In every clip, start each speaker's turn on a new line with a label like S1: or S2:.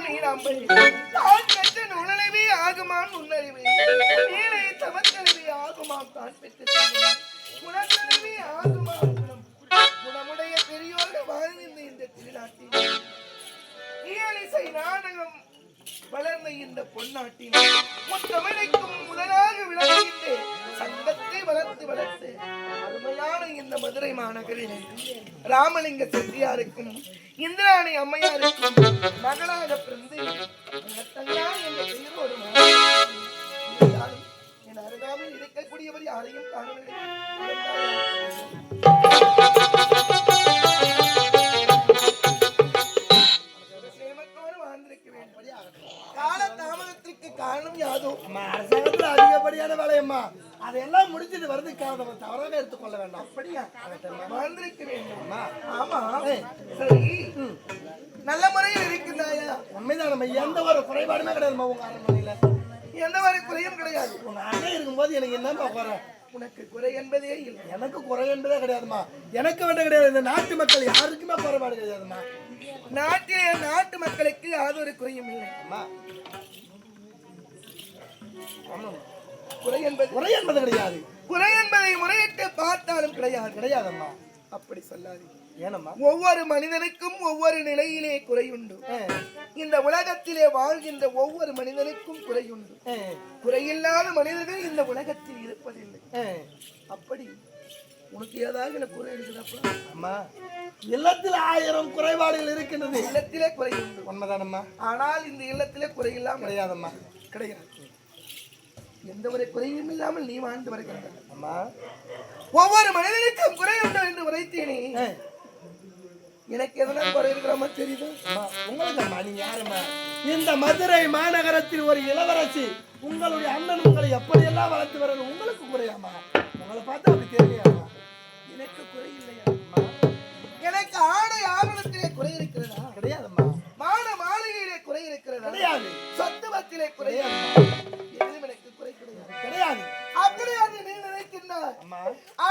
S1: நீராம்பை தான் பெற்ற நுண்ணறிவே ஆகுமான் நுண்ணறிவே நீரை தான் பெற்ற குணம். குணமுடைய பெரியோர்கள் வாழ்ந்த இந்த திருநாட்டில். இயலிசை நாடகம் வளர்ந்த இந்த பொன்னாட்டில் தமிழைக்கும் முதலாக விளங்குகின்ற சங்கத்தை வளர்த்து வளர்த்து அருமையான இந்த மதுரை மாநகரில் ராமலிங்க செட்டியாருக்கும் இந்திராணி அம்மையாருக்கும் மகளாக பிறந்து தங்களான என்ற பெயரோடு என் அருகாமையில் இருக்கக்கூடியவர் யாரையும் காணவில்லை. வாழ்ந்திருக்க வேண்டும் கால தாமதத்திற்கு காரணம் யாதோ?
S2: அரசாங்கத்தில் அதிகப்படியான வேலையம்மா. அதையெல்லாம் முடிச்சிட்டு வரதுக்காக நம்ம தவறாக எடுத்துக்கொள்ள வேண்டாம்.
S1: அப்படியா? வாழ்ந்திருக்க வேண்டும் ஆமா. சரி. நல்ல முறையில் இருக்கின்றாயா
S2: உண்மைதான் நம்ம எந்த ஒரு குறைபாடுமே கிடையாதும்மா உங்க அரண்மனையில.
S1: எந்த ஒரு குறையும் கிடையாது.
S2: உங்க அண்ணன் இருக்கும்போது எனக்கு என்னம்மா குறை?
S1: உனக்கு குறை என்பதே இல்லை.
S2: எனக்கு குறை என்பதே கிடையாதும்மா. எனக்கு வேண்ட கிடையாது. இந்த நாட்டு மக்கள் யாருக்குமே குறைபாடு கிடையாதும்மா.
S1: நாட்டிலே நாட்டு மக்களுக்கு யாதொரு குறையும் இல்லை.
S2: அம்மா. ஆமாம்
S1: குறை என்பது
S2: குறை என்பது கிடையாது.
S1: குறை என்பதை முறையிட்டு பார்த்தாலும் கிடையாது
S2: கிடையாதம்மா.
S1: அப்படி சொல்லாது.
S2: ஏனம்மா?
S1: ஒவ்வொரு மனிதனுக்கும் ஒவ்வொரு நிலையிலே குறை உண்டு.
S2: ஆ,
S1: இந்த உலகத்திலே வாழ்கின்ற ஒவ்வொரு மனிதனுக்கும் குறை உண்டு.
S2: ஆ,
S1: குறையில்லாத மனிதர்கள் இந்த உலகத்தில் இருப்பதில்லை. அப்படி உனக்கு ஏதாவது எனக்கு குறை இருக்குதாப்பா
S2: அம்மா இல்லத்தில் ஆயிரம் குறைபாடுகள் இருக்கின்றது.
S1: இல்லத்திலே குறை உண்டு.
S2: உண்மைதானம்மா?
S1: ஆனால் இந்த இல்லத்திலே குறை இல்லாமல்
S2: கிடையாதம்மா?
S1: கிடையாது. எந்த ஒரு குறையும் இல்லாமல் நீ வாழ்ந்து வருகின்ற.
S2: அம்மா
S1: ஒவ்வொரு மனிதனுக்கும் குறை உண்டு என்று உரைத்தேனே. எனக்கு எதனா குறை இருக்கிற மாதிரி தெரியுது
S2: உங்களுக்கு அம்மா நீங்க யாரும்மா? இந்த மதுரை மாநகரத்தில் ஒரு இளவரசி உங்களுடைய அண்ணன் உங்களை எப்படியெல்லாம் வளர்த்து வரணும் உங்களுக்கு குறையாமா உங்களை பார்த்தா அப்படி தெரியலையாமா
S1: எனக்கு குறை இல்லையா எனக்கு ஆடை ஆவணத்திலே குறை இருக்கிறதா?
S2: கிடையாதம்மா.
S1: மான மாளிகையிலே குறை இருக்கிறதா?
S2: கிடையாது.
S1: சொத்துவத்திலே குறை
S2: கிடையாதும்மா.
S1: நினைக்கின்றாய்
S2: அம்மா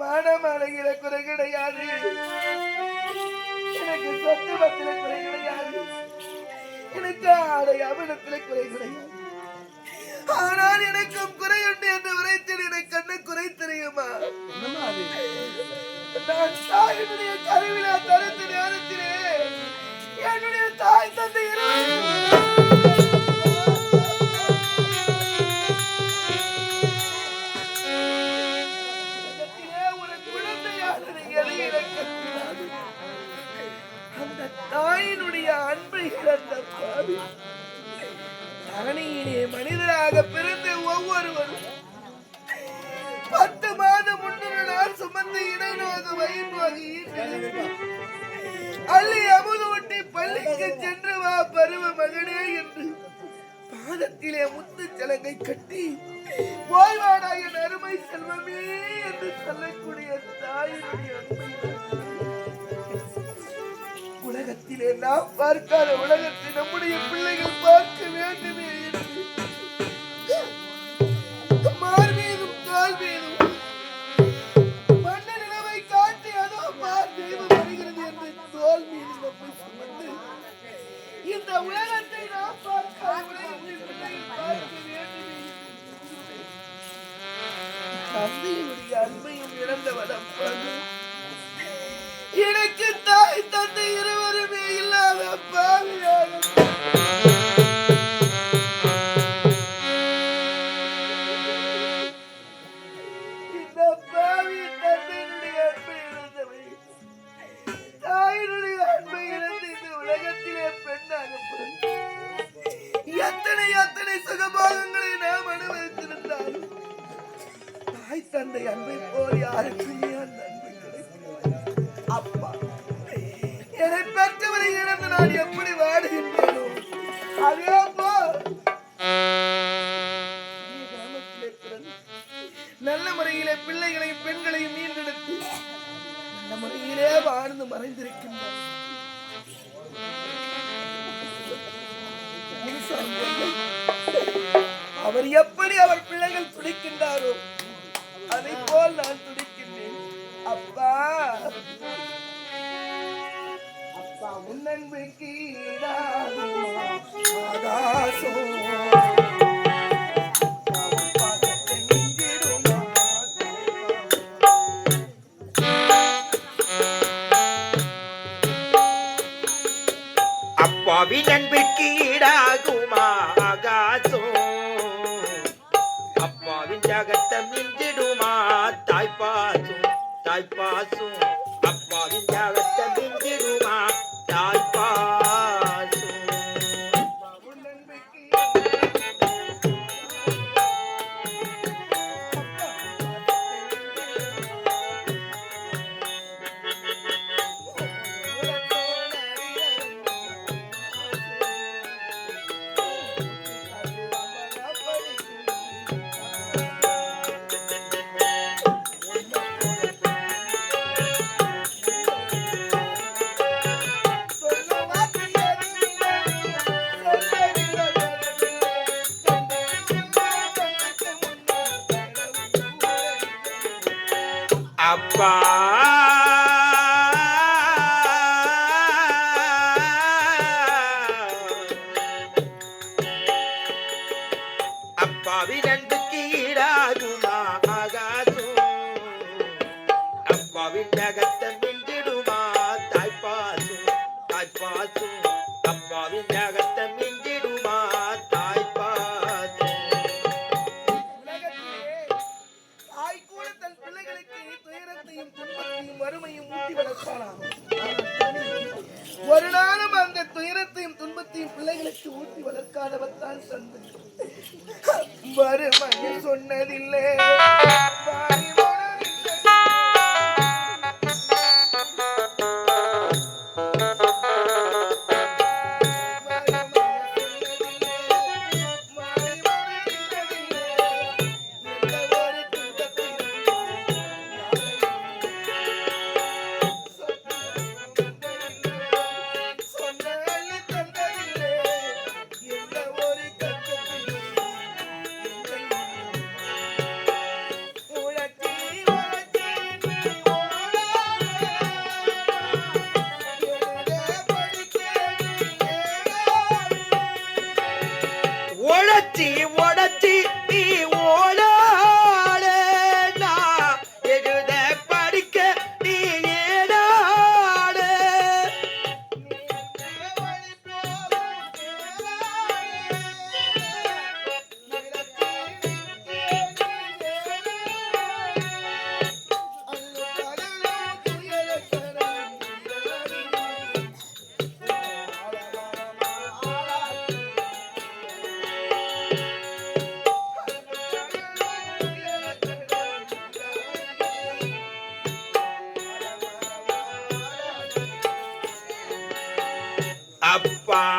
S1: மானம் அழகிற குறை கிடையாது. எனக்கு சொத்து பத்திலே குறை கிடையாது. எனக்கு ஆடை ஆவணத்திலே குறை கிடையாது. ஆனால் எனக்கும் குறையுண்டு என்று உரைத்தேன் எனக்கு கண்ணு குறை தெரியுமா? நான் தாயினுடைய கருவிழா இடைநோக வயிற்றாக ஈட்டெடுத்து அள்ளி அமுது ஒட்டி பள்ளிக்கு சென்று வா பருவ மகனே என்று பாதத்திலே முத்து சலங்கை கட்டி ஓய்வாடா என் அருமை செல்வமே என்று சொல்லக்கூடிய தாயினுடைய அன்பை உலகத்திலே நாம் பார்க்காத உலகத்தை நம்முடைய பிள்ளைகள் பார்க்க வேண்டுமே. பிள்ளைகளையும் பெண்களையும் மீண்டெடுத்து நல்ல முறையிலே வாழ்ந்து மறைந்திருக்கின்றார் அவர் எப்படி அவர் பிள்ளைகள் துடிக்கின்றாரோ அதை போல் நான் துடிக்கின்றேன். அப்பா அப்பா முன்னன்புக்கு கீழாகும். ஆகாசம்
S3: அப்பாவின் ஜகத்தை மிஞ்சிடுமா தாய்ப்பாசும் தாய்ப்பாசும் அப்பாவின் ஜகத்தை மிஞ்சிடுமா தாய்ப்பாசும்
S1: தாய் கூட தன் பிள்ளைகளுக்கு துயரத்தையும் துன்பத்தையும் வறுமையும் ஊட்டி வளர்ப்பானாம் ஒரு நாளும் அந்த துயரத்தையும் துன்பத்தையும் பிள்ளைகளுக்கு ஊட்டி வளர்க்காதவர் தான் தந்தை வறுமையை சொன்னதில்லை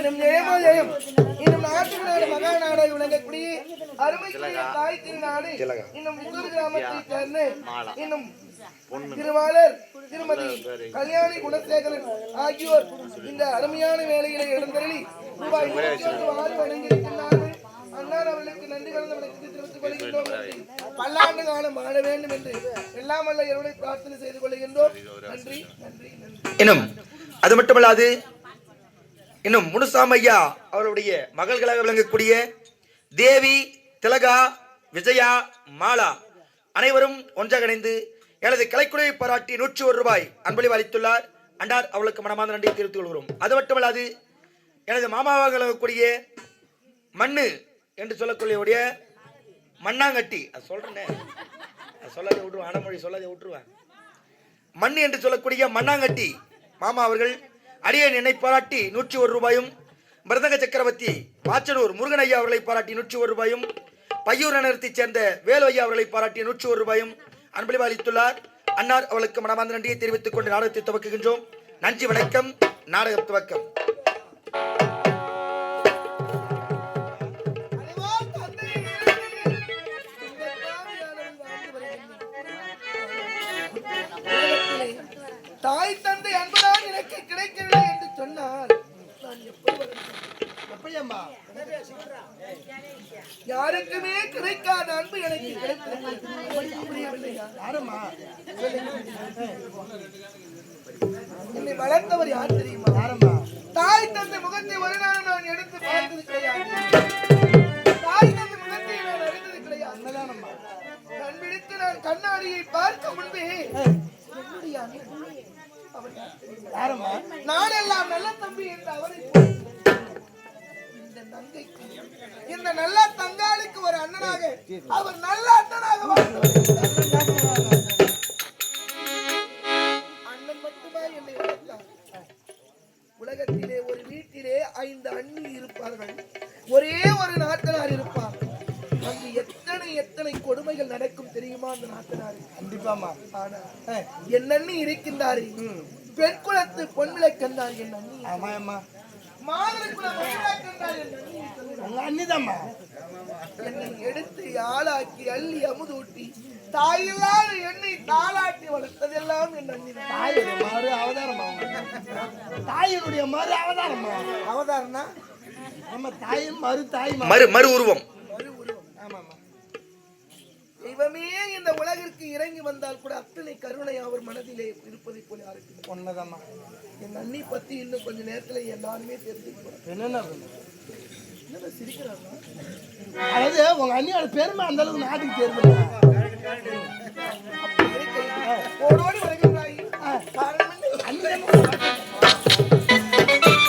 S1: இன்னும் ஜெயமோ ஜெயம் இன்னும் நாட்டுக்கு நாடு மகா நாடாய் விளங்கக்கூடிய அருமைக்குரிய தாய் திருநாடு இன்னும் முத்தூர் கிராமத்தை சேர்ந்து இன்னும் திருவாளர் திருமதி கல்யாணி குணசேகரன் ஆகியோர் இந்த அருமையான வேலையில எழுந்தருளி ரூபாய் ஆறு வழங்கியிருக்கிறார்கள் அன்னார் அவர்களுக்கு நன்றி கலந்த வணக்கத்தை தெரிவித்துக் கொள்கின்றோம். பல்லாண்டு காலம் வாழ வேண்டும் என்று எல்லாம் வல்ல இறைவனை பிரார்த்தனை செய்து கொள்கின்றோம். நன்றி நன்றி. நன்றி
S3: இன்னும் அது மட்டுமல்லாது இன்னும் முனுசாமையா அவருடைய மகள்களாக விளங்கக்கூடிய தேவி திலகா விஜயா மாலா அனைவரும் ஒன்றாக இணைந்து எனது கலைக்குழுவை பாராட்டி நூற்றி ஒரு ரூபாய் அன்பளிவு அளித்துள்ளார். அண்டார் அவளுக்கு மனமார்ந்த நன்றியை தெரிவித்துக் கொள்கிறோம். அது மட்டுமல்லாது எனது மாமாவாக விளங்கக்கூடிய மண்ணு என்று சொல்லக்கூடிய மண்ணாங்கட்டி. அது சொல்கிறேனே அது சொல்லாத விட்டுருவேன். அடமொழி சொல்லாத விட்டுருவேன். மண் என்று சொல்லக்கூடிய மண்ணாங்கட்டி மாமா அவர்கள் அடியன் நினை பாராட்டி நூற்றி ஒரு ரூபாயும் மிருதங்க சக்கரவர்த்தி பாச்சனூர் முருகன் ஐயா அவர்களை பாராட்டி நூற்றி ஒரு ரூபாயும் பையூர் நகரத்தைச் சேர்ந்த வேலு ஐயா அவர்களை பாராட்டி நூற்றி ஒரு ரூபாயும் அன்பளிவு அளித்துள்ளார். அன்னார் அவளுக்கு மனமார்ந்த நன்றியை தெரிவித்துக் கொண்டு நாடகத்தை துவக்குகின்றோம். நன்றி வணக்கம். நாடக துவக்கம்.
S1: தாய் தந்தை அன்புதான் எனக்கு கிடைக்கவில்லை. சொன்னால் நான் எப்படி
S2: எப்படியம்மா
S1: யாருக்குமே கிடைக்காத அன்பு எனக்கு கிடைத்தது புரியவில்லையா? என்னை வளர்த்தவர் யார் தெரியுமா?
S2: யாரம்மா?
S1: தாய் தந்தை முகத்தை ஒரு நாள் நான் எடுத்து பார்த்தது கிடையாது. தாய் தந்தை முகத்தை நான் அறிந்தது கிடையாது.
S2: அண்ணதானம்மா
S1: கண் விழித்து நான் கண்ணாடியை பார்க்க முன்பே என்னுடைய அன்பு
S2: யாரம்மா?
S1: நான் எல்லாம் நல்ல தம்பி என்று அவரை இந்த நங்கைக்கு இந்த நல்ல தங்காளிக்கு ஒரு அண்ணனாக அவர் நல்ல அண்ணனாக அண்ணன் மட்டுமா என்னை வளர்த்தார்? உலகத்திலே ஒரு வீட்டிலே ஐந்து அண்ணி இருப்பார்கள். ஒரே ஒரு நாத்தனார் இருப்பார். கொடுமைகள் நடக்கும் தெரியுமா அந்த நாத்தனாருக்கு
S2: கண்டிப்பாம்மா.
S1: ஆனா
S2: ஏய்,
S1: என் அண்ணி இருக்கின்றாரே. பெண் குலத்து பொன் விளக்கந்தார் என் அண்ணி
S2: அண்ணிதாம்மா.
S1: என்னை எடுத்து ஆளாக்கி அள்ளி அமுதூட்டி தாயில்லாத என்னை தாளாட்டி வளர்த்ததெல்லாம் என் அண்ணி
S2: தாயுடைய மாறு அவதாரம்மா அவங்க. தாயினுடைய மறு அவதாரம்மா
S1: அவதாரனா
S2: நம்ம தாயும் மறு தாய்
S3: மறு மறு உருவம்.
S1: தெய்வமே இந்த உலகிற்கு இறங்கி வந்தால் கூட அத்தனை கருணை அவர் மனதிலே இருப்பதை போல யாருக்கு
S2: ஒன்னதாம்மா
S1: என் அண்ணி பத்தி இன்னும் கொஞ்ச நேரத்துல எல்லாருமே தெரிஞ்சுக்கிறோம்
S2: என்னென்ன அதாவது உங்க அண்ணியோட பெருமை அந்த அளவுக்கு நாட்டுக்கு தெரியுமா